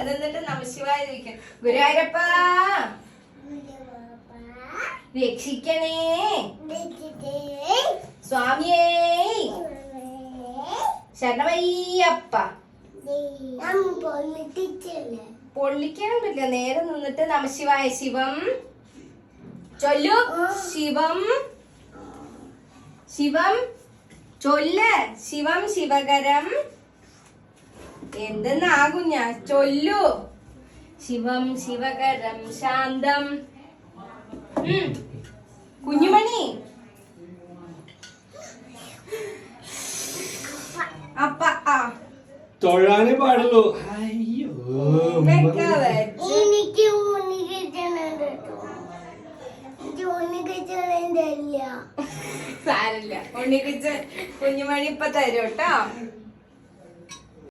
നിന്നിട്ട് നമശിവായിരിക്കും ഗുരുവായൂരപ്പ! രക്ഷിക്കണേ. സ്വാമിയേ. ശരണമയ്യപ്പ. പൊള്ളിക്കാൻ പറ്റില്ല നേരെ നിന്നിട്ട് നമശിവായ ശിവം. ചൊല്ലു. ശിവം. ശിവം. ചൊല്ല. ശിവം ശിവകരം. എന്തെന്നാകും ഞാൻ ചൊല്ലു. ശിവം ശിവകരം ശാന്തം. കുഞ്ഞുമണി. അപ്പ ആ. തൊഴാനേ പാടുള്ളൂ. അയ്യോ എനിക്ക് സാരില്ല കുഞ്ഞുമണി ഇപ്പൊ തരും കേട്ടോ.